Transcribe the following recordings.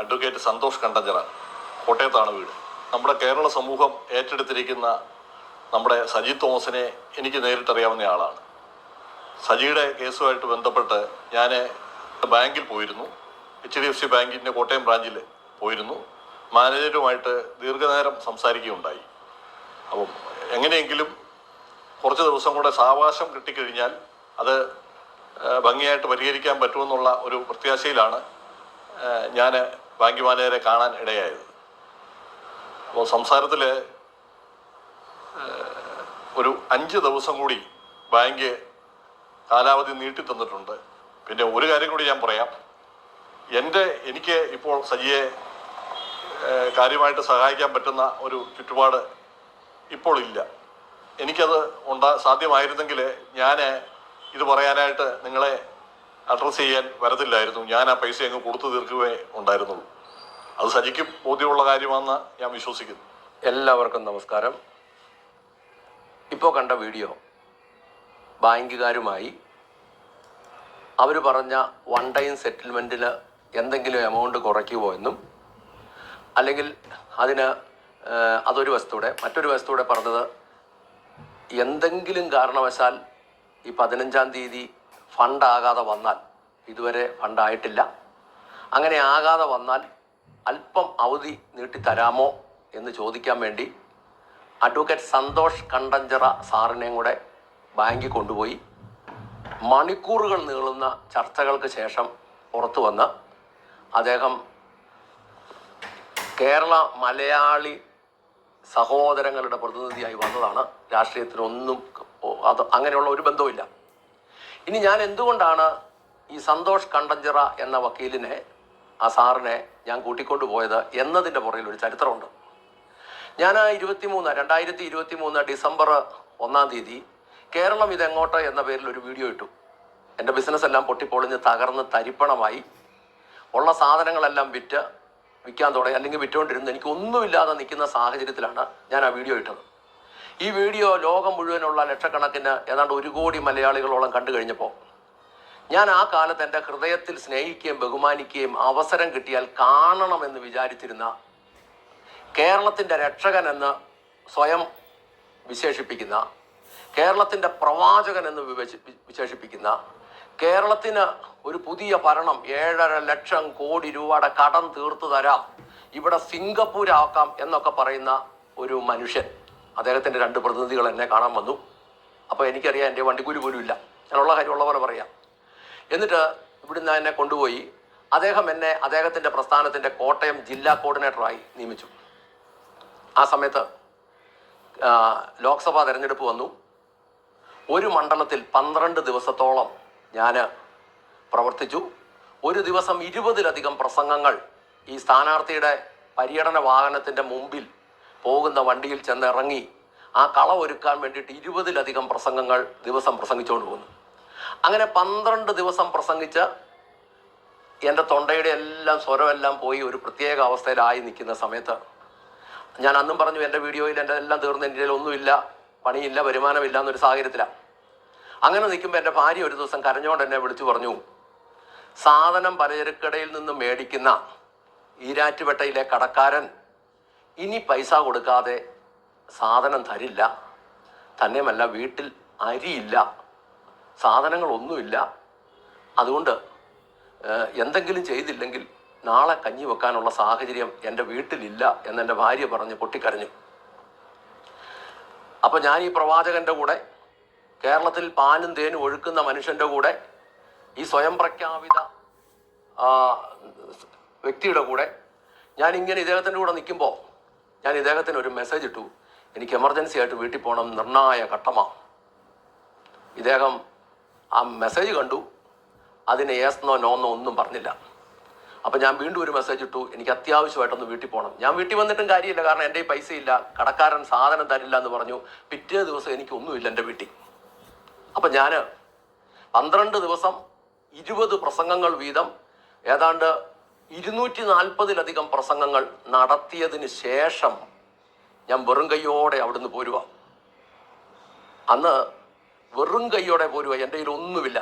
Advocate Santhosh കണ്ടഞ്ചറ കോട്ടയത്താണ് വീട്. നമ്മുടെ കേരള സമൂഹം ഏറ്റെടുത്തിരിക്കുന്ന നമ്മുടെ സജി തോമസിനെ എനിക്ക് നേരിട്ടറിയാവുന്ന ആളാണ്. സജിയുടെ കേസുമായിട്ട് ബന്ധപ്പെട്ട് ഞാൻ ബാങ്കിൽ പോയിരുന്നു. എച്ച് ഡി എഫ് സി ബാങ്കിന്റെ കോട്ടയം ബ്രാഞ്ചിൽ പോയിരുന്നു. മാനേജരുമായിട്ട് ദീർഘനേരം സംസാരിക്കുകയുണ്ടായി. അപ്പം എങ്ങനെയെങ്കിലും കുറച്ച് ദിവസം കൂടെ സാവകാശം കിട്ടിക്കഴിഞ്ഞാൽ അത് ഭംഗിയായിട്ട് പരിഹരിക്കാൻ പറ്റുമെന്നുള്ള ഒരു പ്രത്യാശയിലാണ് ഞാൻ ബാങ്ക് മാനേജരെ കാണാൻ ഇടയായത്. അപ്പോൾ സംസാരത്തിൽ ഒരു അഞ്ച് ദിവസം കൂടി ബാങ്ക് കാലാവധി നീട്ടി തന്നിട്ടുണ്ട്. പിന്നെ ഒരു കാര്യം കൂടി ഞാൻ പറയാം. എന്റെ എനിക്ക് ഇപ്പോൾ സജിയെ കാര്യമായിട്ട് സഹായിക്കാൻ പറ്റുന്ന ഒരു ചുറ്റുപാട് ഇപ്പോൾ ഇല്ല. എനിക്കത് ഉണ്ടാ സാധ്യമായിരുന്നെങ്കിൽ ഞാൻ ഇത് പറയാനായിട്ട് നിങ്ങളെ അഡ്രസ്സ് ചെയ്യാൻ വരത്തില്ലായിരുന്നു. ഞാൻ ആ പൈസ അങ്ങ് കൊടുത്തു തീർക്കുകയേ ഉണ്ടായിരുന്നുള്ളൂ. അത് സജിക്കും ബോധ്യമുള്ള കാര്യമാണെന്ന് ഞാൻ വിശ്വസിക്കുന്നു. എല്ലാവർക്കും നമസ്കാരം. ഇപ്പോൾ കണ്ട വീഡിയോ ബാങ്കുകാരുമായി അവർ പറഞ്ഞ വൺ ടൈം സെറ്റിൽമെന്റിൽ എന്തെങ്കിലും എമൗണ്ട് കുറയ്ക്കുമോ എന്നും അല്ലെങ്കിൽ അതിന് അതൊരു വസ്തുവിടെ മറ്റൊരു വസ്തുവിടെ പറഞ്ഞത് എന്തെങ്കിലും കാരണവശാൽ ഈ പതിനഞ്ചാം തീയതി ഫണ്ട് ആകാതെ വന്നാൽ ഇതുവരെ ഫണ്ടായിട്ടില്ല അങ്ങനെ ആകാതെ വന്നാൽ അല്പം അവധി നീട്ടിത്തരാമോ എന്ന് ചോദിക്കാൻ വേണ്ടി അഡ്വക്കേറ്റ് സന്തോഷ് കണ്ടഞ്ചറ സാറിനെയും കൂടെ ബാങ്കിൽ കൊണ്ടുപോയി. മണിക്കൂറുകൾ നീളുന്ന ചർച്ചകൾക്ക് ശേഷം പുറത്തു വന്ന് അദ്ദേഹം കേരള മലയാളി സഹോദരങ്ങളുടെ പ്രതിനിധിയായി വന്നതാണ്. രാഷ്ട്രീയത്തിനൊന്നും അത് അങ്ങനെയുള്ള ഒരു ബന്ധവുമില്ല. ഇനി ഞാൻ എന്തുകൊണ്ടാണ് ഈ സന്തോഷ് കണ്ടഞ്ചിറ എന്ന വക്കീലിനെ ആ സാറിനെ ഞാൻ കൂട്ടിക്കൊണ്ടു പോയത് എന്നതിന്റെ പുറകിൽ ഒരു ചരിത്രമുണ്ട്. ഞാൻ ഇരുപത്തി മൂന്ന് രണ്ടായിരത്തി ഇരുപത്തി മൂന്ന് ഡിസംബർ ഒന്നാം തീയതി കേരളം ഇതെങ്ങോട്ട് എന്ന പേരിൽ ഒരു വീഡിയോ ഇട്ടു. എന്റെ ബിസിനസ് എല്ലാം പൊട്ടിപ്പൊളിഞ്ഞ് തകർന്ന് തരിപ്പണമായി. ഉള്ള സാധനങ്ങളെല്ലാം വിറ്റ് വിൽക്കാൻ തുടങ്ങി അല്ലെങ്കിൽ വിറ്റുകൊണ്ടിരുന്ന് എനിക്ക് ഒന്നുമില്ലാതെ നിൽക്കുന്ന സാഹചര്യത്തിലാണ് ഞാൻ ആ വീഡിയോ ഇട്ടത്. ഈ വീഡിയോ ലോകം മുഴുവനുള്ള ലക്ഷക്കണക്കിന് ഏതാണ്ട് ഒരു കോടി മലയാളികളോളം കണ്ടു കഴിഞ്ഞപ്പോൾ ഞാൻ ആ കാലത്ത് എന്റെ ഹൃദയത്തിൽ സ്നേഹിക്കുകയും ബഹുമാനിക്കുകയും അവസരം കിട്ടിയാൽ കാണണമെന്ന് വിചാരിച്ചിരുന്ന കേരളത്തിന്റെ രക്ഷകൻ എന്ന് സ്വയം വിശേഷിപ്പിക്കുന്ന കേരളത്തിന്റെ പ്രവാചകൻ എന്ന് വിശേഷിപ്പിക്കുന്ന കേരളത്തിന് ഒരു പുതിയ ഭരണം ഏഴര ലക്ഷം കോടി രൂപയുടെ കടം തീർത്തു തരാം ഇവിടെ സിംഗപ്പൂരാക്കാം എന്നൊക്കെ പറയുന്ന ഒരു മനുഷ്യൻ. അദ്ദേഹത്തിന്റെ രണ്ട് പ്രതിനിധികൾ എന്നെ കാണാൻ വന്നു. അപ്പോൾ എനിക്കറിയാം എന്റെ വണ്ടിക്കൂലി പോലും ഇല്ല. ഞാനുള്ള കാര്യമുള്ള പോലെ പറയാം. എന്നിട്ട് ഇവിടുന്ന് എന്നെ കൊണ്ടുപോയി. അദ്ദേഹം എന്നെ അദ്ദേഹത്തിന്റെ പ്രസ്ഥാനത്തിന്റെ കോട്ടയം ജില്ലാ കോർഡിനേറ്ററായി നിയമിച്ചു. ആ സമയത്ത് ലോക്സഭാ തെരഞ്ഞെടുപ്പ് വന്നു. ഒരു മണ്ഡലത്തിൽ പന്ത്രണ്ട് ദിവസത്തോളം ഞാൻ പ്രവർത്തിച്ചു. ഒരു ദിവസം ഇരുപതിലധികം പ്രസംഗങ്ങൾ ഈ സ്ഥാനാർത്ഥിയുടെ പര്യടന വാഹനത്തിന്റെ മുമ്പിൽ പോകുന്ന വണ്ടിയിൽ ചെന്നിറങ്ങി ആ കള ഒരുക്കാൻ വേണ്ടിയിട്ട് ഇരുപതിലധികം പ്രസംഗങ്ങൾ ദിവസം പ്രസംഗിച്ചുകൊണ്ട് പോകുന്നു. അങ്ങനെ പന്ത്രണ്ട് ദിവസം പ്രസംഗിച്ച എന്റെ തൊണ്ടയുടെ എല്ലാം സ്വരമെല്ലാം പോയി ഒരു പ്രത്യേക അവസ്ഥയിലായി നിൽക്കുന്ന സമയത്ത് ഞാൻ അന്നും പറഞ്ഞു എന്റെ വീഡിയോയിൽ എന്റെ എല്ലാം തീർന്ന് എന്റെ ഒന്നുമില്ല പണിയില്ല വരുമാനമില്ല എന്നൊരു സാഹചര്യത്തിലാണ് അങ്ങനെ നിൽക്കുമ്പോൾ എന്റെ ഭാര്യ ഒരു ദിവസം കരഞ്ഞുകൊണ്ട് എന്നെ വിളിച്ചു പറഞ്ഞു സാധനം പലചരക്കടയിൽ നിന്ന് മേടിക്കുന്ന ഈരാറ്റുപേട്ടയിലെ കടക്കാരൻ ഇനി പൈസ കൊടുക്കാതെ സാധനം തരില്ല. തന്നെയുമല്ല വീട്ടിൽ അരിയില്ല. സാധനങ്ങളൊന്നുമില്ല. അതുകൊണ്ട് എന്തെങ്കിലും ചെയ്തില്ലെങ്കിൽ നാളെ കഞ്ഞി വെക്കാനുള്ള സാഹചര്യം എന്റെ വീട്ടിലില്ല എന്നെന്റെ ഭാര്യ പറഞ്ഞ് പൊട്ടിക്കരഞ്ഞു. അപ്പോൾ ഞാൻ ഈ പ്രവാചകന്റെ കൂടെ കേരളത്തിൽ പാലും തേനും ഒഴുക്കുന്ന മനുഷ്യന്റെ കൂടെ ഈ സ്വയം പ്രഖ്യാപിത വ്യക്തിയുടെ കൂടെ ഞാൻ ഇങ്ങനെ ഇദ്ദേഹത്തിന്റെ കൂടെ നിൽക്കുമ്പോൾ ഞാൻ ഇദ്ദേഹത്തിന് ഒരു മെസ്സേജ് ഇട്ടു. എനിക്ക് എമർജൻസി ആയിട്ട് വീട്ടിൽ പോകണം നിർണായ ഘട്ടമാണ്. ഇദ്ദേഹം ആ മെസ്സേജ് കണ്ടു. അതിന് ഏസ്ന്നോ നോന്നോ ഒന്നും പറഞ്ഞില്ല. അപ്പം ഞാൻ വീണ്ടും ഒരു മെസ്സേജ് ഇട്ടു. എനിക്ക് അത്യാവശ്യമായിട്ടൊന്ന് വീട്ടിൽ പോകണം ഞാൻ വീട്ടിൽ വന്നിട്ടും കാര്യമില്ല. കാരണം എന്റെ പൈസ ഇല്ല. കടക്കാരൻ സാധനം തരില്ല എന്ന് പറഞ്ഞു. പിറ്റേ ദിവസം എനിക്ക് ഒന്നുമില്ല എന്റെ വീട്ടിൽ. അപ്പം ഞാൻ പന്ത്രണ്ട് ദിവസം ഇരുപത് പ്രസംഗങ്ങൾ വീതം. ഏതാണ്ട് ഇരുന്നൂറ്റി നാൽപ്പതിലധികം പ്രസംഗങ്ങൾ നടത്തിയതിന് ശേഷം ഞാൻ വെറും കൈയോടെ അവിടുന്ന് പോരുക. അന്ന് വെറും കൈയോടെ പോരുക എന്റെ കയ്യിൽ ഒന്നുമില്ല.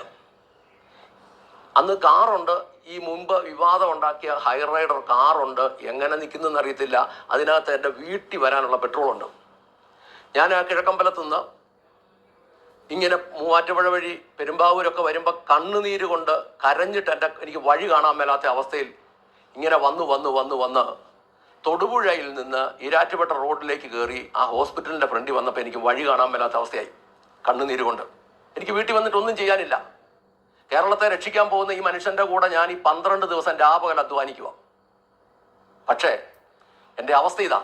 അന്ന് കാറുണ്ട് ഈ മുമ്പ് വിവാദം ഉണ്ടാക്കിയ ഹൈറൈഡർ കാറുണ്ട് എങ്ങനെ നിൽക്കുന്നതെന്ന് അറിയത്തില്ല. അതിനകത്ത് എന്റെ വീട്ടിൽ വരാനുള്ള പെട്രോളുണ്ട്. ഞാൻ ആ കിഴക്കമ്പലത്തു നിന്ന് ഇങ്ങനെ മൂവാറ്റുപുഴ വഴി പെരുമ്പാവൂരൊക്കെ വരുമ്പോൾ കണ്ണുനീര് കൊണ്ട് കരഞ്ഞിട്ട് എന്റെ എനിക്ക് വഴി കാണാൻ മേലാത്ത അവസ്ഥയിൽ ഇങ്ങനെ വന്നു വന്ന് വന്ന് വന്ന് തൊടുപുഴയിൽ നിന്ന് ഈരാറ്റുപേട്ട റോഡിലേക്ക് കയറി ആ ഹോസ്പിറ്റലിന്റെ ഫ്രണ്ടിൽ വന്നപ്പോൾ എനിക്ക് വഴി കാണാൻ മേലാത്ത അവസ്ഥയായി കണ്ണുനീര് കൊണ്ട്. എനിക്ക് വീട്ടിൽ വന്നിട്ട് ഒന്നും ചെയ്യാനില്ല. കേരളത്തെ രക്ഷിക്കാൻ പോകുന്ന ഈ മനുഷ്യന്റെ കൂടെ ഞാൻ ഈ പന്ത്രണ്ട് ദിവസം രാപകൽ അധ്വാനിക്കുക പക്ഷേ എന്റെ അവസ്ഥ ഇതാ.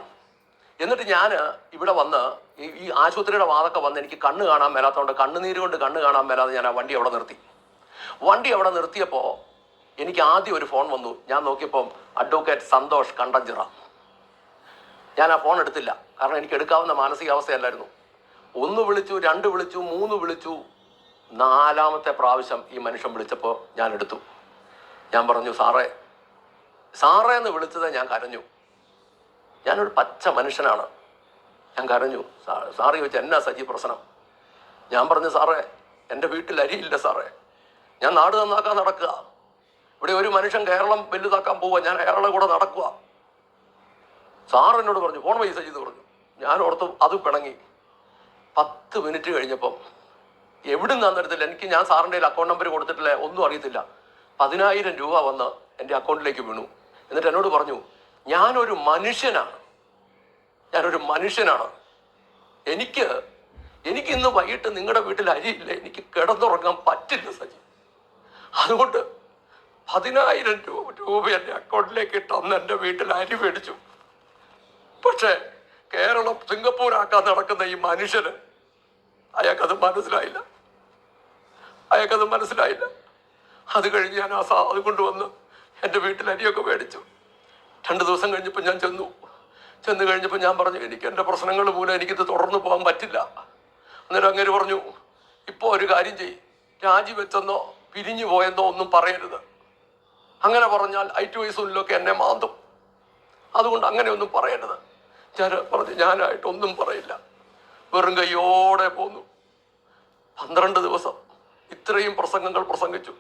എന്നിട്ട് ഞാൻ ഇവിടെ വന്ന് ഈ ഈ ആശുപത്രിയുടെ വാതൊക്കെ വന്ന് എനിക്ക് കണ്ണ് കാണാൻ മേലാത്തതുകൊണ്ട് കണ്ണുനീര് കൊണ്ട് കണ്ണ് കാണാൻ മേലാതെ ഞാൻ ആ വണ്ടി അവിടെ നിർത്തി. വണ്ടി അവിടെ നിർത്തിയപ്പോൾ എനിക്ക് ആദ്യം ഒരു ഫോൺ വന്നു. ഞാൻ നോക്കിയപ്പം അഡ്വക്കേറ്റ് സന്തോഷ് കണ്ടഞ്ചിറ. ഞാൻ ആ ഫോൺ എടുത്തില്ല. കാരണം എനിക്ക് എടുക്കാവുന്ന മാനസികാവസ്ഥയല്ലായിരുന്നു. ഒന്ന് വിളിച്ചു രണ്ട് വിളിച്ചു മൂന്ന് വിളിച്ചു. നാലാമത്തെ പ്രാവശ്യം ഈ മനുഷ്യൻ വിളിച്ചപ്പോൾ ഞാൻ എടുത്തു. ഞാൻ പറഞ്ഞു സാറേ സാറേ എന്ന് വിളിച്ചത് ഞാൻ കരഞ്ഞു. ഞാനൊരു പച്ച മനുഷ്യനാണ്. ഞാൻ കരഞ്ഞു. സാറേ ചോദിച്ചു എന്നാ സജി പ്രശ്നം? ഞാൻ പറഞ്ഞു സാറേ എന്റെ വീട്ടിൽ അരിയില്ല സാറേ. ഞാൻ നാട് നന്നാക്കാൻ നടക്കുക. ഇവിടെ ഒരു മനുഷ്യൻ കേരളം വലുതാക്കാൻ പോവുക ഞാൻ അയാളുടെ കൂടെ നടക്കുക. സാർ എന്നോട് പറഞ്ഞു ഫോൺ പൈസ ചെയ്ത് പറഞ്ഞു ഞാൻ ഓർത്ത് അത് പിണങ്ങി. പത്ത് മിനിറ്റ് കഴിഞ്ഞപ്പം എവിടെ നിന്നാന്ന് അറിയത്തില്ല എനിക്ക് ഞാൻ സാറിന്റെ അക്കൗണ്ട് നമ്പർ കൊടുത്തിട്ടില്ല ഒന്നും അറിയത്തില്ല. പതിനായിരം രൂപ വന്ന് എന്റെ അക്കൗണ്ടിലേക്ക് വീണു. എന്നിട്ട് എന്നോട് പറഞ്ഞു ഞാനൊരു മനുഷ്യനാണ്. ഞാനൊരു മനുഷ്യനാണ്. എനിക്ക് എനിക്ക് ഇന്ന് വൈകിട്ട് നിങ്ങളുടെ വീട്ടിൽ അരിയില്ല. എനിക്ക് കിടന്നുറങ്ങാൻ പറ്റില്ല സജി. അതുകൊണ്ട് പതിനായിരം രൂപ രൂപ എന്റെ അക്കൗണ്ടിലേക്ക് തന്ന് എന്റെ വീട്ടിൽ അരി മേടിച്ചു. പക്ഷേ കേരളം സിംഗപ്പൂരാക്കാൻ നടക്കുന്ന ഈ മനുഷ്യന് അയാൾക്കത് മനസ്സിലായില്ല. അയാൾക്കത് മനസ്സിലായില്ല. അത് കഴിഞ്ഞ് ഞാൻ ആ സാ അത് കൊണ്ടുവന്ന് എന്റെ വീട്ടിൽ അരിയൊക്കെ മേടിച്ചു. രണ്ട് ദിവസം കഴിഞ്ഞപ്പോൾ ഞാൻ ചെന്നു. ചെന്ന് കഴിഞ്ഞപ്പോൾ ഞാൻ പറഞ്ഞു എനിക്ക് എന്റെ പ്രശ്നങ്ങൾ മൂലം എനിക്കിത് തുടർന്ന് പോകാൻ പറ്റില്ല. അന്നേരം അങ്ങനെ പറഞ്ഞു ഇപ്പോൾ ഒരു കാര്യം ചെയ്യും. രാജിവെച്ചെന്നോ പിരിഞ്ഞു പോയെന്നോ ഒന്നും പറയരുത്. അങ്ങനെ പറഞ്ഞാൽ ഐ ടി വയസ്സുള്ളിലൊക്കെ എന്നെ മാന്തും. അതുകൊണ്ട് അങ്ങനെ ഒന്നും പറയരുത്. ഞാൻ പറഞ്ഞു ഞാനായിട്ടൊന്നും പറയില്ല. വെറും കയ്യോടെ പോന്നു. പന്ത്രണ്ട് ദിവസം ഇത്രയും പ്രസംഗങ്ങൾ പ്രസംഗിച്ചു.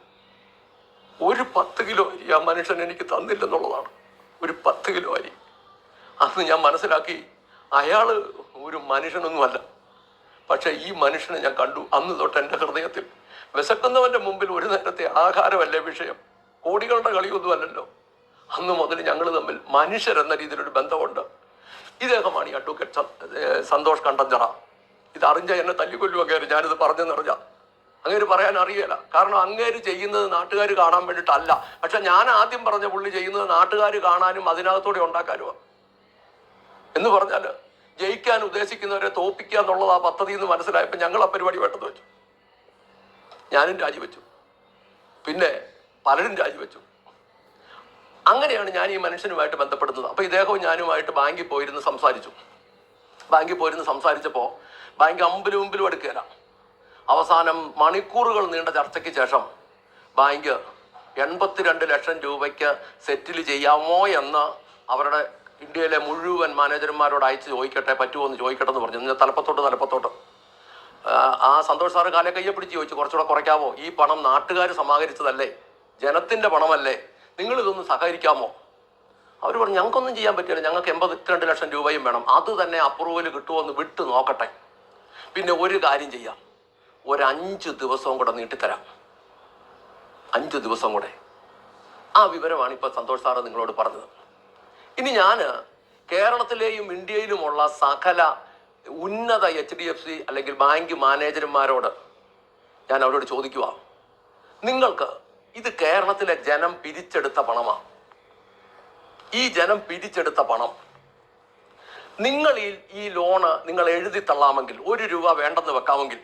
ഒരു പത്ത് കിലോ അരി ആ മനുഷ്യൻ എനിക്ക് തന്നില്ലെന്നുള്ളതാണ്. ഒരു പത്ത് കിലോ അരി. അന്ന് ഞാൻ മനസ്സിലാക്കി അയാൾ ഒരു മനുഷ്യനൊന്നുമല്ല. പക്ഷെ ഈ മനുഷ്യനെ ഞാൻ കണ്ടു. അന്ന് തൊട്ട് എന്റെ ഹൃദയത്തിൽ വിശക്കുന്നവന്റെ മുമ്പിൽ ഒരു നേരത്തെ ആഹാരമല്ലേ വിഷയം? കോടികളുടെ കളിയൊന്നുമല്ലല്ലോ. അന്ന് മുതൽ ഞങ്ങൾ തമ്മിൽ മനുഷ്യരെന്ന രീതിയിലൊരു ബന്ധമുണ്ട്. ഇദ്ദേഹമാണ് ഈ അഡ്വക്കേറ്റ് സന്തോഷ് കണ്ടഞ്ചറ. ഇത് അറിഞ്ഞ എന്നെ തല്ലിക്കൊല്ലുമൊക്കെ ആയിരുന്നു ഞാനിത് പറഞ്ഞെന്നറിഞ്ഞ അങ്ങേര് പറയാൻ അറിയില്ല കാരണം അങ്ങേര് ചെയ്യുന്നത് നാട്ടുകാർ കാണാൻ വേണ്ടിയിട്ടല്ല പക്ഷെ ഞാൻ ആദ്യം പറഞ്ഞ പുള്ളി ചെയ്യുന്നത് നാട്ടുകാർ കാണാനും അതിനകത്തൂടെ ഉണ്ടാക്കാനുമാണ് എന്ന് പറഞ്ഞാൽ ജയിക്കാൻ ഉദ്ദേശിക്കുന്നവരെ തോപ്പിക്കുക എന്നുള്ളത് ആ പദ്ധതി എന്ന് മനസ്സിലായപ്പോൾ ഞങ്ങൾ ആ പരിപാടി വേണ്ടെന്ന് വെച്ചു. ഞാനും രാജിവെച്ചു. പിന്നെ പലരും രാജിവെച്ചു. അങ്ങനെയാണ് ഞാൻ ഈ മനുഷ്യനുമായിട്ട് ബന്ധപ്പെടുന്നത്. അപ്പോൾ ഇദ്ദേഹവും ഞാനുമായിട്ട് ബാങ്കിൽ പോയിരുന്ന് സംസാരിച്ചു. ബാങ്കിൽ പോയിരുന്ന് സംസാരിച്ചപ്പോൾ ബാങ്ക് അമ്പിലും മുമ്പിലും എടുക്കുകയില്ല അവസാനം മണിക്കൂറുകൾ നീണ്ട ചർച്ചയ്ക്ക് ശേഷം ബാങ്ക് എൺപത്തിരണ്ട് ലക്ഷം രൂപയ്ക്ക് സെറ്റിൽ ചെയ്യാമോ എന്ന് അവരുടെ ഇന്ത്യയിലെ മുഴുവൻ മാനേജർമാരോട് അയച്ച് ചോദിക്കട്ടെ പറ്റുമോ എന്ന് ചോദിക്കട്ടെ എന്ന് പറഞ്ഞു. ഇന്ന് തലപ്പത്തോട്ട് തലപ്പത്തോട്ട്. ആ സന്തോഷ് സാറ് കാലെ കയ്യെ പിടിച്ച് ചോദിച്ചു കുറച്ചുകൂടെ കുറയ്ക്കാവോ? ഈ പണം നാട്ടുകാർ സമാഹരിച്ചതല്ലേ? ജനത്തിന്റെ പണമല്ലേ? നിങ്ങൾ ഇതൊന്ന് സഹകരിക്കാമോ? അവർ പറഞ്ഞു ഞങ്ങൾക്കൊന്നും ചെയ്യാൻ പറ്റില്ല. ഞങ്ങൾക്ക് എൺപത്തിരണ്ട് ലക്ഷം രൂപയും വേണം. അത് തന്നെ അപ്രൂവൽ കിട്ടുമോ എന്ന് വിട്ട് നോക്കട്ടെ. പിന്നെ ഒരു കാര്യം ചെയ്യാം. ഒരു അഞ്ച് ദിവസവും കൂടെ നീട്ടിത്തരാം. അഞ്ച് ദിവസം കൂടെ. ആ വിവരമാണ് ഇപ്പോൾ സന്തോഷ് സാറ് നിങ്ങളോട് പറഞ്ഞത്. ഇനി ഞാൻ കേരളത്തിലെയും ഇന്ത്യയിലുമുള്ള സകല ഉന്നത എച്ച് ഡി എഫ് സി അല്ലെങ്കിൽ ബാങ്ക് മാനേജർമാരോട് ഞാൻ അവരോട് ചോദിക്കുക നിങ്ങൾക്ക് ഇത് കേരളത്തിലെ ജനം പിരിച്ചെടുത്ത പണമാണ് ഈ ജനം പിരിച്ചെടുത്ത പണം. നിങ്ങൾ ഈ ഈ ലോണ് നിങ്ങൾ എഴുതി തള്ളാമെങ്കിൽ ഒരു രൂപ വേണ്ടെന്ന് വെക്കാമെങ്കിൽ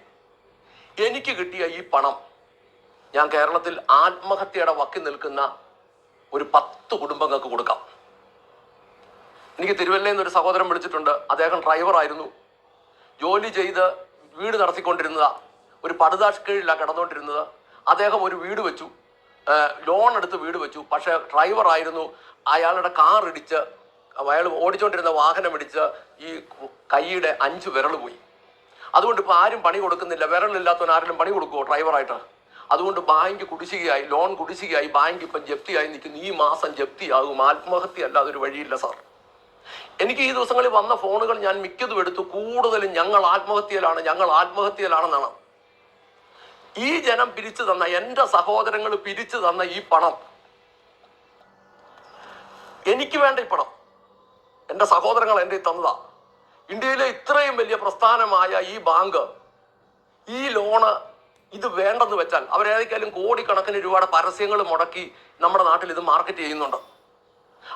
എനിക്ക് കിട്ടിയ ഈ പണം ഞാൻ കേരളത്തിൽ ആത്മഹത്യയുടെ വക്കി നിൽക്കുന്ന ഒരു പത്ത് കുടുംബങ്ങൾക്ക് കൊടുക്കാം. എനിക്ക് തിരുവല്ലയിൽ നിന്ന് ഒരു സഹോദരൻ വിളിച്ചിട്ടുണ്ട്. അദ്ദേഹം ഡ്രൈവറായിരുന്നു ജോലി ചെയ്ത് വീട് നടത്തിക്കൊണ്ടിരുന്നതാ. ഒരു പടുതാഷ് കീഴിലാണ് കിടന്നുകൊണ്ടിരുന്നത്. അദ്ദേഹം ഒരു വീട് വെച്ചു. ലോൺ എടുത്ത് വീട് വെച്ചു. പക്ഷേ ഡ്രൈവറായിരുന്നു അയാളുടെ കാർ ഇടിച്ച് അയാൾ ഓടിച്ചുകൊണ്ടിരുന്ന വാഹനം ഇടിച്ച് ഈ കൈയുടെ അഞ്ച് വിരൽ പോയി. അതുകൊണ്ട് ഇപ്പോൾ ആരും പണി കൊടുക്കുന്നില്ല. വിരലില്ലാത്തവൻ ആരെങ്കിലും പണി കൊടുക്കുമോ ഡ്രൈവറായിട്ട് അതുകൊണ്ട് ബാങ്ക് കുടിശ്ശികയായി ലോൺ കുടിശ്ശികയായി ബാങ്ക് ഇപ്പം ജപ്തിയായി നിൽക്കുന്നു. ഈ മാസം ജപ്തിയാകും. ആത്മഹത്യ അല്ലാതെ ഒരു വഴിയില്ല സാർ എനിക്ക് ഈ ദിവസങ്ങളിൽ വന്ന ഫോണുകൾ ഞാൻ മിക്കതും എടുത്തു. കൂടുതലും ഞങ്ങൾ ആത്മഹത്യയിലാണ്. ഞങ്ങൾ ആത്മഹത്യയിലാണെന്നാണ്. ഈ ജനം പിരിച്ചു തന്ന എന്റെ സഹോദരങ്ങൾ പിരിച്ചു തന്ന ഈ പണം എനിക്ക് വേണ്ട ഈ പണം എന്റെ സഹോദരങ്ങൾ എന്റെ തന്നതാ. ഇന്ത്യയിലെ ഇത്രയും വലിയ പ്രസ്ഥാനമായ ഈ ബാങ്ക് ഈ ലോണ് ഇത് വേണ്ടെന്ന് വെച്ചാൽ അവരേതൊക്കെയാലും കോടിക്കണക്കിന് രൂപയുടെ പരസ്യങ്ങൾ മുടക്കി നമ്മുടെ നാട്ടിൽ ഇത് മാർക്കറ്റ് ചെയ്യുന്നുണ്ട്.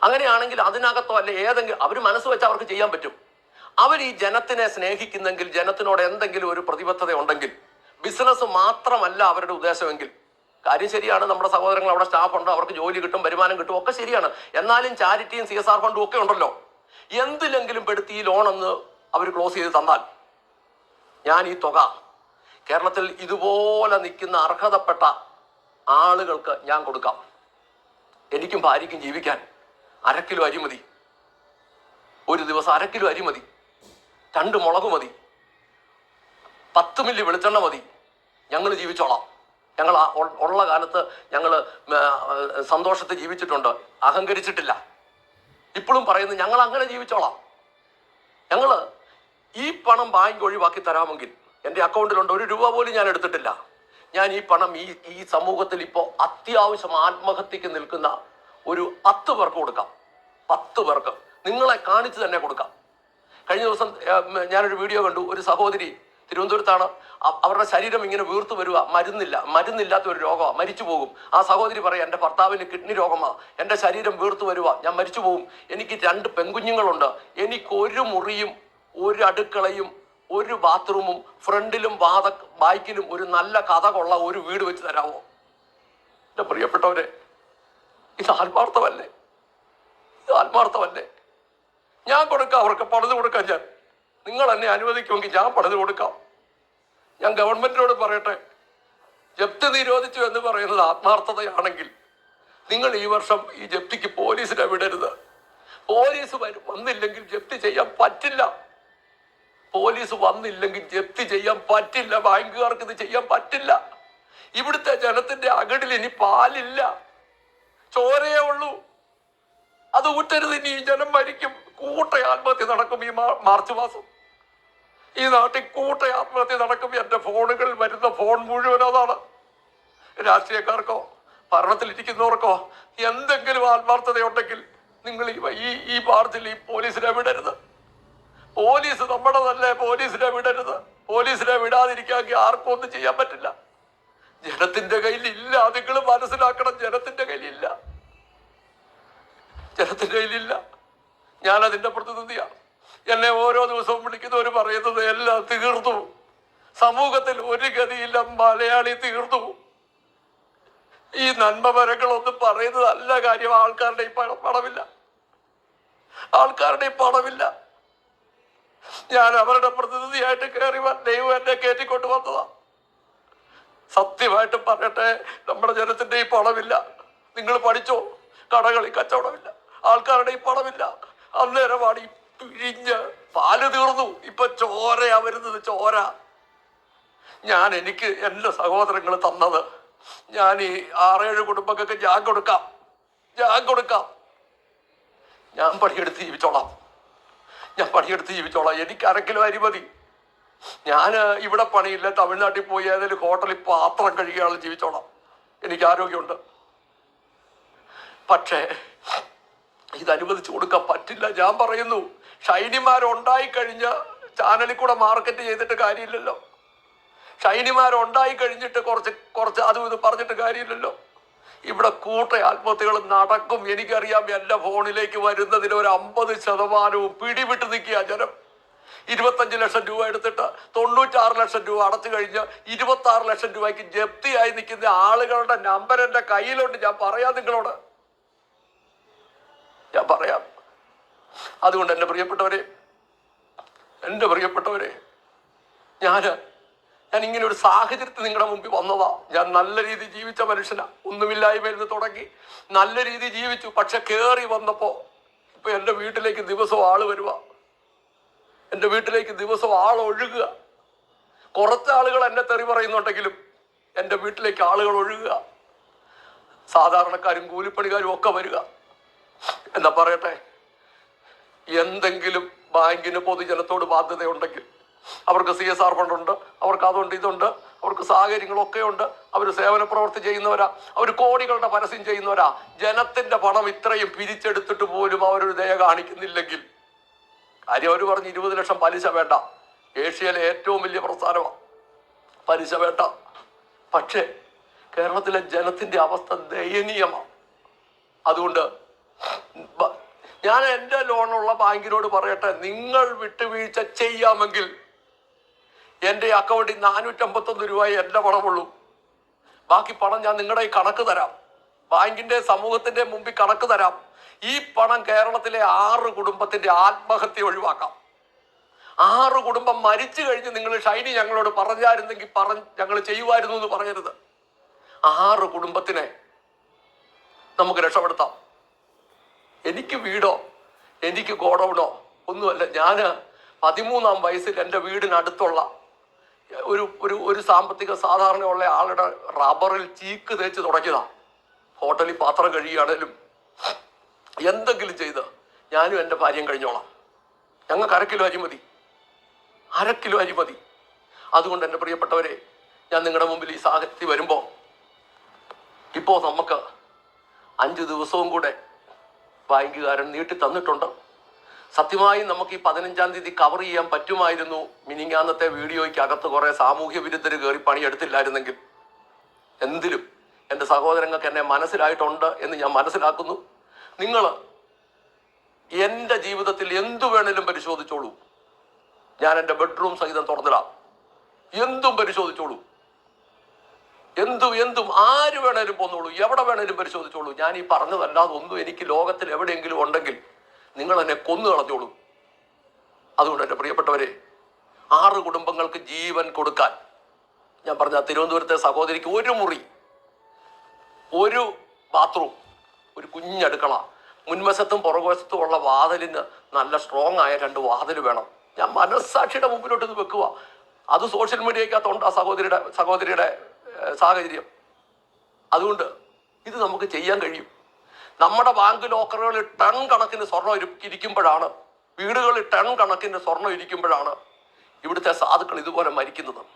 അങ്ങനെയാണെങ്കിൽ അതിനകത്തോ അല്ലെ ഏതെങ്കിലും അവർ മനസ്സ് വെച്ച് അവർക്ക് ചെയ്യാൻ പറ്റും. അവർ ഈ ജനത്തിനെ സ്നേഹിക്കുന്നെങ്കിൽ ജനത്തിനോട് എന്തെങ്കിലും ഒരു പ്രതിബദ്ധത ഉണ്ടെങ്കിൽ ബിസിനസ് മാത്രമല്ല അവരുടെ ഉദ്ദേശമെങ്കിൽ. കാര്യം ശരിയാണ് നമ്മുടെ സഹോദരങ്ങൾ അവിടെ സ്റ്റാഫ് ഉണ്ട് അവർക്ക് ജോലി കിട്ടും വരുമാനം കിട്ടും ഒക്കെ ശരിയാണ്. എന്നാലും ചാരിറ്റിയും സി എസ് ആർ ഫണ്ടും ഒക്കെ ഉണ്ടല്ലോ. എന്തിലെങ്കിലും പെടുത്തി ഈ ലോൺ ഒന്ന് അവർ ക്ലോസ് ചെയ്ത് തന്നാൽ? ഞാൻ ഈ തുക. കേരളത്തിൽ ഇതുപോലെ നിൽക്കുന്ന അർഹതപ്പെട്ട ആളുകൾക്ക് ഞാൻ കൊടുക്കാം. എനിക്കും ഭാര്യയ്ക്കും ജീവിക്കാൻ അര കിലോ അരി മതി. ഒരു ദിവസം അര കിലോ അരി മതി. രണ്ട് മുളക് മതി. പത്ത് മില്ലി വെളിച്ചെണ്ണ മതി. ഞങ്ങൾ ജീവിച്ചോളാം. ഞങ്ങൾ ഉള്ള കാലത്ത് ഞങ്ങൾ സന്തോഷത്തിൽ ജീവിച്ചിട്ടുണ്ട്. അഹങ്കരിച്ചിട്ടില്ല. ഇപ്പോഴും പറയുന്നു ഞങ്ങൾ അങ്ങനെ ജീവിച്ചോളാം. ഞങ്ങൾ ഈ പണം ബാങ്ക് ഒഴിവാക്കി തരാമെങ്കിൽ എന്റെ അക്കൗണ്ടിലുണ്ട് ഒരു രൂപ പോലും ഞാൻ എടുത്തിട്ടില്ല. ഞാൻ ഈ പണം ഈ ഈ സമൂഹത്തിൽ ഇപ്പോൾ അത്യാവശ്യം ആത്മഹത്യക്ക് നിൽക്കുന്ന ഒരു പത്ത് പേർക്ക് കൊടുക്കാം. പത്ത് പേർക്ക്. നിങ്ങളെ കാണിച്ച് തന്നെ കൊടുക്കാം. കഴിഞ്ഞ ദിവസം ഞാനൊരു വീഡിയോ കണ്ടു. ഒരു സഹോദരി തിരുവനന്തപുരത്താണ്. അവരുടെ ശരീരം ഇങ്ങനെ വീർത്തു വരിക മരുന്നില്ല മരുന്നില്ലാത്ത ഒരു രോഗമാണ് മരിച്ചു പോകും. ആ സഹോദരി പറയാം എന്റെ ഭർത്താവിന് കിഡ്നി രോഗമാണ് എന്റെ ശരീരം വീർത്തു വരിക ഞാൻ മരിച്ചു പോകും. എനിക്ക് രണ്ട് പെൺകുഞ്ഞുങ്ങളുണ്ട്. എനിക്ക് ഒരു മുറിയും ഒരു അടുക്കളയും ഒരു ബാത്റൂമും ഫ്രണ്ടിലും വാത ബാക്കിലും ഒരു നല്ല കഥ കൊള്ള ഒരു വീട് വെച്ച് തരാമോ എന്റെ പ്രിയപ്പെട്ടവരെ ഇത് ആത്മാർത്ഥമല്ലേ? ഇത് ആത്മാർത്ഥമല്ലേ? ഞാൻ കൊടുക്കാം അവർക്ക് പണിത് കൊടുക്കാം ഞാൻ. നിങ്ങൾ എന്നെ അനുവദിക്കുമെങ്കിൽ ഞാൻ പണിത് കൊടുക്കാം. ഞാൻ ഗവൺമെന്റിനോട് പറയട്ടെ. ജപ്തി നിരോധിച്ചു എന്ന് പറയുന്നത് ആത്മാർത്ഥതയാണെങ്കിൽ നിങ്ങൾ ഈ വർഷം ഈ ജപ്തിക്ക് പോലീസിനെ വിടരുത്. പോലീസ് വരും വന്നില്ലെങ്കിൽ ജപ്തി ചെയ്യാൻ പറ്റില്ല. പോലീസ് വന്നില്ലെങ്കിൽ ജപ്തി ചെയ്യാൻ പറ്റില്ല. ബാങ്കുകാർക്ക് ഇത് ചെയ്യാൻ പറ്റില്ല. ഇവിടുത്തെ ജനത്തിന്റെ അകടിൽ ഇനി പാലില്ല. ചോരയേ ഉള്ളൂ. അത് ഊറ്റരുത്. ഇനി ഈ ജനം മരിക്കും. കൂട്ട ആത്മഹത്യ നടക്കും ഈ മാർച്ച് മാസം. ഈ നാട്ടിൽ കൂട്ട ആത്മഹത്യ നടക്കും എന്റെ ഫോണുകൾ വരുന്ന ഫോൺ മുഴുവൻ അതാണ്. രാഷ്ട്രീയക്കാർക്കോ ഭരണത്തിലിരിക്കുന്നവർക്കോ എന്തെങ്കിലും ആത്മാർത്ഥതയുണ്ടെങ്കിൽ നിങ്ങൾ ഈ ഈ പാർട്ടിൽ ഈ പോലീസിനെ വിടരുത്. പോലീസ് നമ്മുടെ തന്നെ പോലീസിനെ വിടരുത്. പോലീസിനെ വിടാതിരിക്കാമെങ്കിൽ ആർക്കും ഒന്നും ചെയ്യാൻ പറ്റില്ല. ജനത്തിന്റെ കയ്യിൽ ഇല്ല നിങ്ങൾ മനസ്സിലാക്കണം. ജനത്തിന്റെ കയ്യിലില്ല ജനത്തിന്റെ കയ്യിലില്ല ഞാൻ അതിന്റെ പ്രതിനിധിയാണ്. എന്നെ ഓരോ ദിവസവും വിളിക്കുന്നവർ പറയുന്നത് എല്ലാം തീർന്നു. സമൂഹത്തിൽ ഒരു ഗതിയില്ല മലയാളി തീർന്നു. ഈ നന്മപരങ്ങളൊന്നും പറയുന്നത് നല്ല കാര്യം. ആൾക്കാരുടെ ഈ പണം പണമില്ല. ആൾക്കാരുടെ ഈ പണമില്ല. ഞാൻ അവരുടെ പ്രതിനിധിയായിട്ട് കയറി ദൈവം എന്നെ കയറ്റിക്കൊണ്ട് വന്നതാ. സത്യമായിട്ട് പറയട്ടെ നമ്മുടെ ജനത്തിന്റെ ഈ പണമില്ല. നിങ്ങൾ പഠിച്ചോ? കടകളിൽ കച്ചവടമില്ല. ആൾക്കാരുടെ ഈ പണമില്ല. അന്നേരമാണ് ഈ പിഴിഞ്ഞ് പാൽ തീർന്നു. ഇപ്പൊ ചോരയാ വരുന്നത്. ചോര. ഞാൻ എനിക്ക് എന്റെ സഹോദരങ്ങൾ തന്നത്. ഞാൻ ഈ ആറേഴ് കുടുംബക്കൊക്കെ ഞാൻ കൊടുക്കാം. ഞാൻ കൊടുക്കാം. ഞാൻ പണിയെടുത്ത് ജീവിച്ചോളാം. ഞാൻ പണിയെടുത്ത് ജീവിച്ചോളാം. എനിക്ക് അരക്കിലോ അരി മതി. ഞാൻ ഇവിടെ പണിയില്ല. തമിഴ്നാട്ടിൽ പോയി ഏതെങ്കിലും ഹോട്ടലിൽ പാത്രം കഴുകിയാളും ജീവിച്ചോളാം. എനിക്ക് ആരോഗ്യമുണ്ട്. പക്ഷേ ഇത് അനുവദിച്ചു കൊടുക്കാൻ പറ്റില്ല. ഞാൻ പറയുന്നു ഷൈനിമാരുണ്ടായി കഴിഞ്ഞ ചാനലിൽ കൂടെ മാർക്കറ്റ് ചെയ്തിട്ട് കാര്യമില്ലല്ലോ. ഷൈനിമാരുണ്ടായി കഴിഞ്ഞിട്ട് കുറച്ച് കുറച്ച് അതും ഇത് പറഞ്ഞിട്ട് കാര്യമില്ലല്ലോ. ഇവിടെ കൂട്ട ആത്മഹത്യകൾ നടക്കും. എനിക്കറിയാം എന്റെ ഫോണിലേക്ക് വരുന്നതിന് ഒരു അമ്പത് ശതമാനവും പിടിവിട്ട് നിൽക്കുക ജനം. ഇരുപത്തഞ്ച് ലക്ഷം രൂപ എടുത്തിട്ട് തൊണ്ണൂറ്റാറ് ലക്ഷം രൂപ അടച്ചു കഴിഞ്ഞ് ഇരുപത്തി ആറ് ലക്ഷം രൂപയ്ക്ക് ജപ്തിയായി നിൽക്കുന്ന ആളുകളുടെ നമ്പർ എന്റെ കയ്യിലുണ്ട്. ഞാൻ പറയാം നിങ്ങളോട്. ഞാൻ പറയാം. അതുകൊണ്ട് എന്റെ പ്രിയപ്പെട്ടവരെ എന്റെ പ്രിയപ്പെട്ടവരെ ഞാൻ ഞാൻ ഇങ്ങനെ ഒരു സാഹചര്യത്തിൽ നിങ്ങളുടെ മുമ്പിൽ വന്നതാ. ഞാൻ നല്ല രീതി ജീവിച്ച മനുഷ്യനാ. ഒന്നുമില്ലായ്മ തുടങ്ങി നല്ല രീതി ജീവിച്ചു. പക്ഷെ കയറി വന്നപ്പോൾ ഇപ്പൊ എന്റെ വീട്ടിലേക്ക് ദിവസവും ആൾ വരുക എന്റെ വീട്ടിലേക്ക് ദിവസവും ആൾ ഒഴുകുക. കുറച്ച് ആളുകൾ എന്നെ തെറി പറയുന്നുണ്ടെങ്കിലും എന്റെ വീട്ടിലേക്ക് ആളുകൾ ഒഴുകുക. സാധാരണക്കാരും കൂലിപ്പണിക്കാരും ഒക്കെ വരിക. എന്താ പറയട്ടെ? എന്തെങ്കിലും ബാങ്കിന് പൊതുജനത്തോട് ബാധ്യതയുണ്ടെങ്കിൽ അവർക്ക് സി എസ് ആർ ഫണ്ടുണ്ട് അവർക്ക് അതുണ്ട് ഇതുണ്ട് അവർക്ക് സാഹചര്യങ്ങളൊക്കെ ഉണ്ട് അവർ സേവന പ്രവർത്തി ചെയ്യുന്നവരാ അവർ കോടികളുടെ പരസ്യം ചെയ്യുന്നവരാ. ജനത്തിന്റെ പണം ഇത്രയും പിരിച്ചെടുത്തിട്ട് പോലും അവരൊരു ദയ കാണിക്കുന്നില്ലെങ്കിൽ കാര്യം അവർ പറഞ്ഞ് ഇരുപത് ലക്ഷം പലിശ വേണ്ട. ഏഷ്യയിലെ ഏറ്റവും വലിയ പ്രസ്ഥാനമാണ് പലിശ വേണ്ട. പക്ഷേ കേരളത്തിലെ ജനത്തിന്റെ അവസ്ഥ ദയനീയമാണ് അതുകൊണ്ട് ഞാൻ എന്റെ ലോണുള്ള ബാങ്കിനോട് പറയട്ടെ നിങ്ങൾ വിട്ടുവീഴ്ച ചെയ്യാമെങ്കിൽ എന്റെ അക്കൗണ്ടിൽ നാനൂറ്റമ്പത്തൊന്ന് രൂപ എന്റെ പണമുള്ളൂ. ബാക്കി പണം ഞാൻ നിങ്ങളുടെ കണക്ക് തരാം. ബാങ്കിന്റെ സമൂഹത്തിന്റെ മുമ്പിൽ കണക്ക് തരാം. ഈ പണം കേരളത്തിലെ ആറ് കുടുംബത്തിന്റെ ആത്മഹത്യ ഒഴിവാക്കാം. ആറ് കുടുംബം മരിച്ചു കഴിഞ്ഞ് നിങ്ങൾ ഷൈനി ഞങ്ങളോട് പറഞ്ഞായിരുന്നെങ്കിൽ പറഞ്ഞ് ഞങ്ങൾ ചെയ്യുമായിരുന്നു എന്ന് പറയരുത്. ആറ് കുടുംബത്തിനെ നമുക്ക് രക്ഷപ്പെടുത്താം. എനിക്ക് വീടോ? എനിക്ക് ഗോഡൗണോ? ഒന്നുമല്ല. ഞാൻ പതിമൂന്നാം വയസ്സിൽ എന്റെ വീടിനടുത്തുള്ള ഒരു ഒരു ഒരു സാമ്പത്തിക സാധാരണയുള്ള ആളുടെ റബ്ബറിൽ ചീക്ക് തേച്ച് തുടങ്ങിയതാ ഹോട്ടലിൽ പാത്രം കഴിയുകയാണേലും എന്തെങ്കിലും ചെയ്ത് ഞാനും എന്റെ ഭാര്യയും കഴിഞ്ഞോളാം. ഞങ്ങൾക്ക് അരക്കിലോ കിലോ അരി മതി. അര കിലോ അരി മതി. അതുകൊണ്ട് എന്റെ പ്രിയപ്പെട്ടവരെ ഞാൻ നിങ്ങളുടെ മുമ്പിൽ ഈ സാഹചര്യത്തിൽ വരുമ്പോൾ ഇപ്പോൾ നമുക്ക് അഞ്ച് ദിവസവും കൂടെ ബാങ്കുകാരൻ നീട്ടി തന്നിട്ടുണ്ട്. സത്യമായും നമുക്ക് ഈ പതിനഞ്ചാം തീയതി കവർ ചെയ്യാൻ പറ്റുമായിരുന്നു. മിനിങ്ങാന്നത്തെ വീഡിയോയ്ക്ക് അകത്ത് കുറെ സാമൂഹ്യ വിരുദ്ധർ കയറി പണിയെടുത്തില്ലായിരുന്നെങ്കിൽ. എന്തിലും എന്റെ സഹോദരങ്ങൾക്ക് എന്നെ മനസ്സിലായിട്ടുണ്ട് എന്ന് ഞാൻ മനസ്സിലാക്കുന്നു. നിങ്ങൾ എന്റെ ജീവിതത്തിൽ എന്തു വേണേലും പരിശോധിച്ചോളൂ. ഞാൻ എന്റെ ബെഡ്റൂം സഹിതം തുറന്നിടാം. എന്തും പരിശോധിച്ചോളൂ. എന്തും എന്തും ആര് വേണേലും പോന്നോളൂ എവിടെ വേണേലും പരിശോധിച്ചോളൂ. ഞാൻ ഈ പറഞ്ഞതല്ലാതെ ഒന്നും എനിക്ക് ലോകത്തിൽ എവിടെയെങ്കിലും ഉണ്ടെങ്കിൽ നിങ്ങൾ എന്നെ കൊന്നു കളഞ്ഞോളൂ. അതുകൊണ്ട് എന്റെ പ്രിയപ്പെട്ടവരെ ആറ് കുടുംബങ്ങൾക്ക് ജീവൻ കൊടുക്കാൻ. ഞാൻ പറഞ്ഞ തിരുവനന്തപുരത്തെ സഹോദരിക്ക് ഒരു മുറി ഒരു ബാത്റൂം ഒരു കുഞ്ഞടുക്കള. മുൻവശത്തും പുറകുവശത്തും ഉള്ള വാതിലിന് നല്ല സ്ട്രോങ് ആയ രണ്ട് വാതിൽ വേണം. ഞാൻ മനസ്സാക്ഷിയുടെ മുമ്പിലോട്ട് ഇത് വെക്കുക. അത് സോഷ്യൽ മീഡിയക്കകത്തുണ്ട് ആ സഹോദരിയുടെ സഹോദരിയുടെ സാഹചര്യം. അതുകൊണ്ട് ഇത് നമുക്ക് ചെയ്യാൻ കഴിയും. നമ്മുടെ ബാങ്ക് ലോക്കറുകളിൽ ടൺ കണക്കിന് സ്വർണം ഇരി- ഇരിക്കുമ്പോഴാണ് വീടുകളിൽ ടൺ കണക്കിന് സ്വർണം ഇരിക്കുമ്പോഴാണ് ഇവിടുത്തെ സാധുക്കൾ ഇതുപോലെ മരിക്കുന്നത്.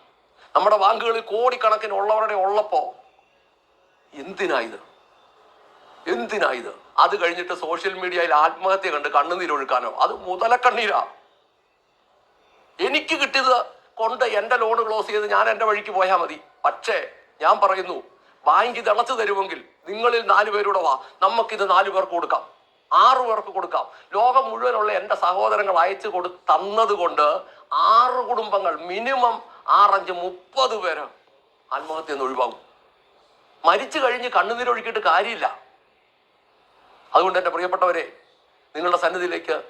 നമ്മുടെ ബാങ്കുകളിൽ കോടിക്കണക്കിന് ഉള്ളവരുടെ ഉള്ളപ്പോ എന്തിനായത്? എന്തിനായത്? അത് കഴിഞ്ഞിട്ട് സോഷ്യൽ മീഡിയയിൽ ആത്മഹത്യ കണ്ട് കണ്ണുനീരൊഴുക്കാനോ അത് മുതലക്കണ്ണീരാ. എനിക്ക് കിട്ടിയത് കൊണ്ട് എന്റെ ലോണ് ക്ലോസ് ചെയ്ത് ഞാൻ എന്റെ വഴിക്ക് പോയാൽ മതി. പക്ഷേ ഞാൻ പറയുന്നു ബാങ്ക് ഇത് അടച്ചു തരുമെങ്കിൽ നിങ്ങളിൽ നാല് പേരുടെ വാ. നമുക്കിത് നാലു പേർക്ക് കൊടുക്കാം. ആറു പേർക്ക് കൊടുക്കാം. ലോകം മുഴുവനുള്ള എന്റെ സഹോദരങ്ങൾ അയച്ചു കൊടു തന്നതുകൊണ്ട് ആറ് കുടുംബങ്ങൾ മിനിമം ആറഞ്ച് മുപ്പത് പേര് ആത്മഹത്യ നിന്ന് ഒഴിവാകും. മരിച്ചു കഴിഞ്ഞ് കണ്ണുനീരൊഴുക്കിയിട്ട് കാര്യമില്ല. അതുകൊണ്ട് എന്റെ പ്രിയപ്പെട്ടവരെ നിങ്ങളുടെ സന്നിധിയിലേക്ക്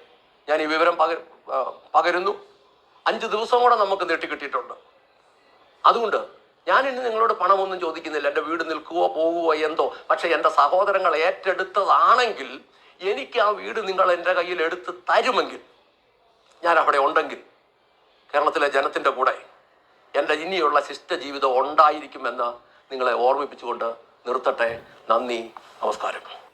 ഞാൻ ഈ വിവരം പക പകരുന്നു. അഞ്ച് ദിവസം കൂടെ നമുക്ക് നീട്ടിക്കിട്ടിയിട്ടുണ്ട് അതുകൊണ്ട് ഞാൻ ഇനി നിങ്ങളോട് പണമൊന്നും ചോദിക്കുന്നില്ല. എന്റെ വീട് നിൽക്കുവോ പോകുവോ എന്തോ. പക്ഷേ എന്റെ സഹോദരങ്ങൾ ഏറ്റെടുത്തതാണെങ്കിൽ എനിക്ക് ആ വീട് നിങ്ങൾ എന്റെ കയ്യിൽ എടുത്ത് തരുമെങ്കിൽ ഞാൻ അവിടെ ഉണ്ടെങ്കിൽ കേരളത്തിലെ ജനത്തിന്റെ കൂടെ എന്റെ ഇനിയുള്ള ശിഷ്ട ജീവിതം ഉണ്ടായിരിക്കുമെന്ന് നിങ്ങളെ ഓർമ്മിപ്പിച്ചുകൊണ്ട് നിർത്തട്ടെ. നന്ദി. നമസ്കാരം.